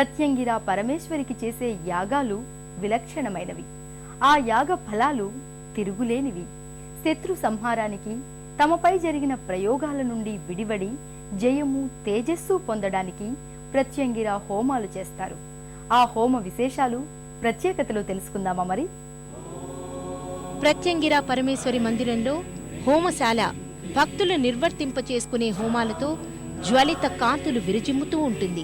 సత్యంగిరా పరమేశ్వరికి చేసే యాగాలు విలక్షణమైనవి. ఆ యాగ ఫలాలు తిరుగులేనివి. శత్రు సంహారానికి తమపై జరిగిన ప్రయోగాల నుండి విడివడి జయము తేజస్సు పొందడానికి ప్రత్యంగిర హోమాలు చేస్తారు. ఆ హోమ విశేషాలు ప్రత్యేకతలు తెలుసుకుందామా మరి? ప్రత్యంగిరా పరమేశ్వరి మందిరంలో హోమశాల భక్తులు నిర్వర్తింప చేసుకునే హోమాలతో జ్వలిత కాంతులు విరజిమ్ముతూ ఉంటుంది.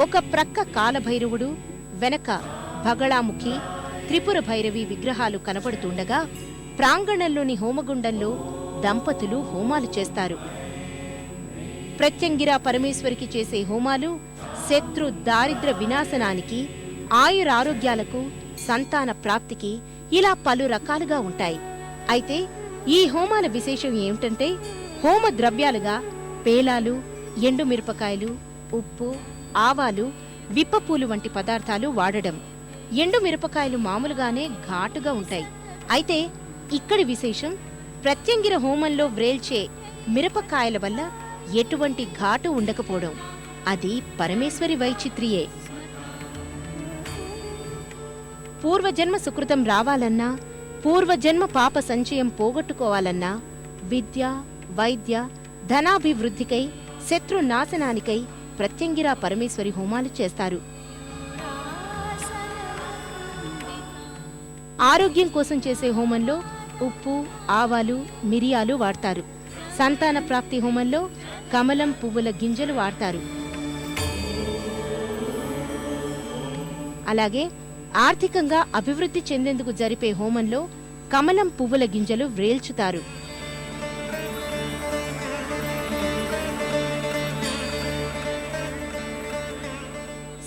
ఒక ప్రక్క కాలభైరవుడు వెనక భగళాముఖి త్రిపుర భైరవి విగ్రహాలు కనపడుతుండగా ప్రాంగణంలోని హోమగుండంలో దంపతులు హోమాలు చేస్తారు. ప్రత్యంగిరా పరమేశ్వరికి చేసే హోమాలు శత్రు దారిద్ర వినాశనానికి ఆయురారోగ్యాలకు సంతాన ప్రాప్తికి ఇలా పలు రకాలుగా ఉంటాయి. అయితే ఈ హోమాల విశేషం ఏమిటంటే హోమ ద్రవ్యాలుగా పేలాలు ఎండుమిరపకాయలు ఉప్పు ఆవాలు విప్పపూలు వంటి పదార్థాలు వాడడం. ఎండు మిరపకాయలు మామూలుగానే ఘాటుగా ఉంటాయి. అయితే ఇక్కడి విశేషం ప్రత్యంగిర హోమంలో వ్రేల్చే మిరపకాయల వల్ల ఎటువంటి ఘాటు ఉండకపోవడం. అది పరమేశ్వరి వైచిత్రియే. పూర్వజన్మ సుకృతం రావాలన్నా పూర్వజన్మ పాప సంచయం పోగొట్టుకోవాలన్నా విద్య వైద్య ధనాభివృద్ధికై శత్రు నాశనానికై ప్రత్యంగిరా పరమేశ్వరి హోమాలు చేస్తారు. ఆరోగ్యం కోసం చేసే హోమంలో ఉప్పు ఆవాలు మిరియాలు వాడతారు. సంతాన ప్రాప్తి హోమంలో కమలం పువ్వుల గింజలు వాడతారు. అలాగే ఆర్థికంగా అభివృద్ధి చెందేందుకు జరిపే హోమంలో కమలం పువ్వుల గింజలు వ్రేల్చుతారు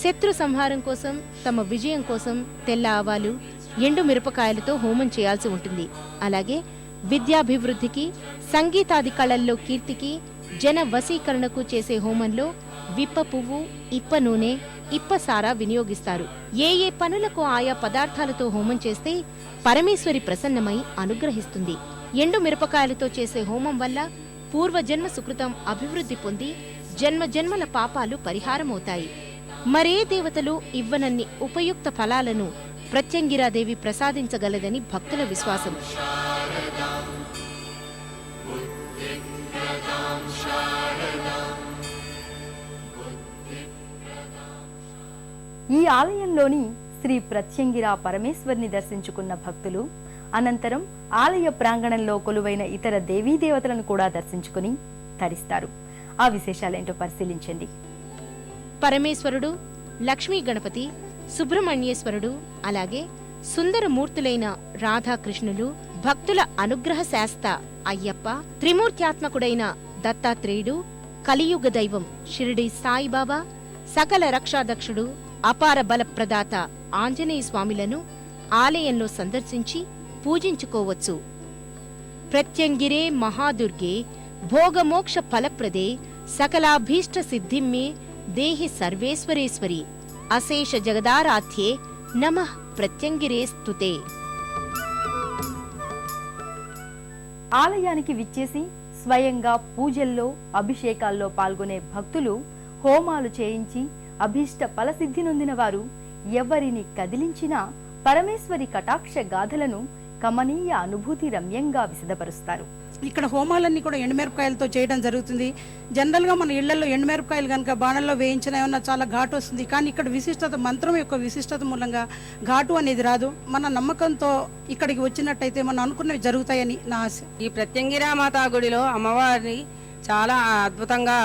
శత్రు సంహారం కోసం తమ విజయం కోసం తెల్ల ఆవాలు ఎండు మిరపకాయలతో హోమం చేయాల్సి ఉంటుంది. అలాగే విద్యాభివృద్ధికి సంగీతాది కళల్లో కీర్తికి జన వశీకరణకు చేసే హోమంలో విప్ప పువ్వు ఇప్ప నూనె ఇప్ప సారా వినియోగిస్తారు. ఏ ఏ పనులకు ఆయా పదార్థాలతో హోమం చేస్తే పరమేశ్వరి ప్రసన్నమై అనుగ్రహిస్తుంది. ఎండు మిరపకాయలతో చేసే హోమం వల్ల పూర్వజన్మ సుకృతం అభివృద్ధి పొంది జన్మ జన్మల పాపాలు పరిహారమవుతాయి. మరే దేవతలు ఇవ్వనన్ని ఉపయుక్త ఫలాలను ప్రత్యంగిరాదేవి ప్రసాదించగలదని భక్తుల విశ్వాసం. ఈ ఆలయంలోని శ్రీ ప్రత్యంగిరా పరమేశ్వరిని దర్శించుకున్న భక్తులు అనంతరం ఆలయ ప్రాంగణంలో కొలువైన ఇతర దేవీ దేవతలను కూడా దర్శించుకుని తరిస్తారు. ఆ విశేషాలేంటో పరిశీలించండి. పరమేశ్వరుడు లక్ష్మీ గణపతి సుబ్రహ్మణ్యేశ్వరుడు అలాగే సుందరమూర్తులైన రాధాకృష్ణులు భక్తుల అనుగ్రహ శాస్త అయ్యప్ప త్రిమూర్త్యాత్మకుడైన దత్తాత్రేయుడు కలియుగ దైవం షిరిడి సాయిబాబా సకల రక్షాదక్షుడు అపార బలప్రదాత ఆంజనేయ స్వామిలను ఆలయంలో సందర్శించి పూజించుకోవచ్చు. ప్రత్యంగిరే మహాదుర్గే భోగమోక్ష ఫలప్రదే సకలాభీష్ట సిద్ధిమ్మే దేహి సర్వేశ్వరేశ్వరి అశేష జగదారాధ్యే నమః ప్రత్యంగిరే స్తుతే. ఆలయానికి విచ్చేసి స్వయంగా పూజల్లో అభిషేకాల్లో పాల్గొనే భక్తులు హోమాలు చేయించి అభీష్ట ఫలసిద్ధి నొందిన వారు ఎవరిని కదిలించినా పరమేశ్వరి కటాక్ష గాథలను కమనీయ అనుభూతి రమ్యంగా విశదపరుస్తారు. ఇక్కడ హోమాలన్నీ కూడా ఎండుమిరపకాయలతో చేయడం జరుగుతుంది. జనరల్గా మన ఇళ్ళలో ఎండుమిరపకాయలు కనుక బాణల్లో వేయించిన ఏమన్నా చాలా ఘాటు వస్తుంది. కానీ ఇక్కడ విశిష్టత మంత్రం యొక్క విశిష్టత మూలంగా ఘాటు అనేది రాదు. మన నమ్మకంతో ఇక్కడికి వచ్చినట్టయితే మనం అనుకున్నవి జరుగుతాయని నా ఆశ. ఈ ప్రత్యంగిరామాత గుడిలో అమ్మవారిని చాలా అద్భుతంగా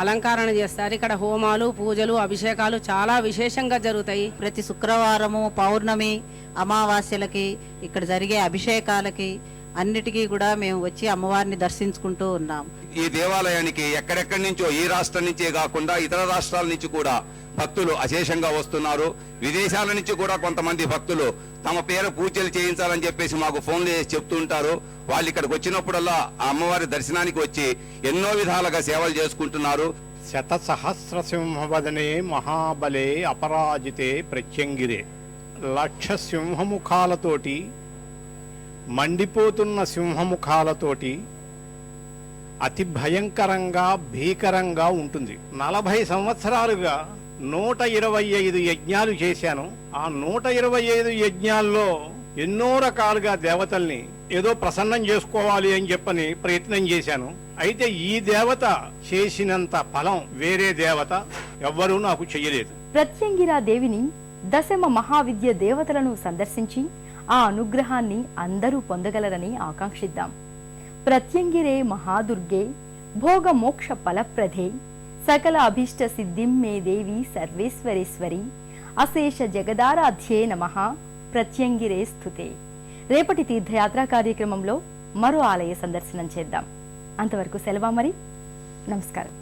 అలంకరణ చేస్తారు. ఇక్కడ హోమాలు పూజలు అభిషేకాలు చాలా విశేషంగా జరుగుతాయి. ప్రతి శుక్రవారము పౌర్ణమి అమావాస్యలకి ఇక్కడ జరిగే అభిషేకాలకి అన్నిటికీ కూడా మేము వచ్చి అమ్మవారిని దర్శించుకుంటూ ఉన్నాం. ఈ దేవాలయానికి ఎక్కడెక్కడి నుంచో ఈ రాష్ట్రం నుంచే కాకుండా ఇతర రాష్ట్రాల నుంచి కూడా భక్తులు అశేషంగా వస్తున్నారు. విదేశాల నుంచి కూడా కొంతమంది భక్తులు తమ పేరు పూజలు చేయించాలని చెప్పేసి మాకు ఫోన్లు చేసి చెప్తుంటారు వాళ్ళు ఇక్కడికి వచ్చినప్పుడల్లా ఆ అమ్మవారి దర్శనానికి వచ్చి ఎన్నో విధాలుగా సేవలు చేసుకుంటున్నారు. శతసహస్రసింహవదనే మహాబలే అపరాజితే ప్రత్యంగిరే. లక్ష సింహముఖాలతోటి మండిపోతున్న సింహముఖాలతోటి అతి భయంకరంగా భీకరంగా ఉంటుంది. నలభై సంవత్సరాలుగా నూట ఇరవై ఐదు యజ్ఞాలు చేశాను. ఆ నూట ఇరవై ఐదు యజ్ఞాల్లో ఎన్నో రకాలుగా దేవతల్ని ఏదో ప్రసన్నం చేసుకోవాలి అని చెప్పని ప్రయత్నం చేశాను. అయితే ఈ దేవత చేసినంత ఫలం వేరే దేవత ఎవ్వరూ నాకు చెయ్యలేదు. ప్రత్యంగిరా దేవిని దశమ మహావిద్య దేవతలను సందర్శించి ఆ అనుగ్రహాన్ని అందరూ పొందగలరని ఆకాంక్షిద్దాం. ప్రత్యంగిరే మహాదుర్గే భోగమోక్ష ఫలప్రధే ఫలప్రదే సకల అభీష్ట సిద్ధిం మే దేవి సర్వేశ్వరేశ్వరి అశేష జగదారాధ్యే నమః. ప్రత్యంగిరే స్థుతే రేపటి తీర్థయాత్రా కార్యక్రమంలో మరో ఆలయ సందర్శనం చేద్దాం. అంతవరకు సెలవా మరి? నమస్కారం.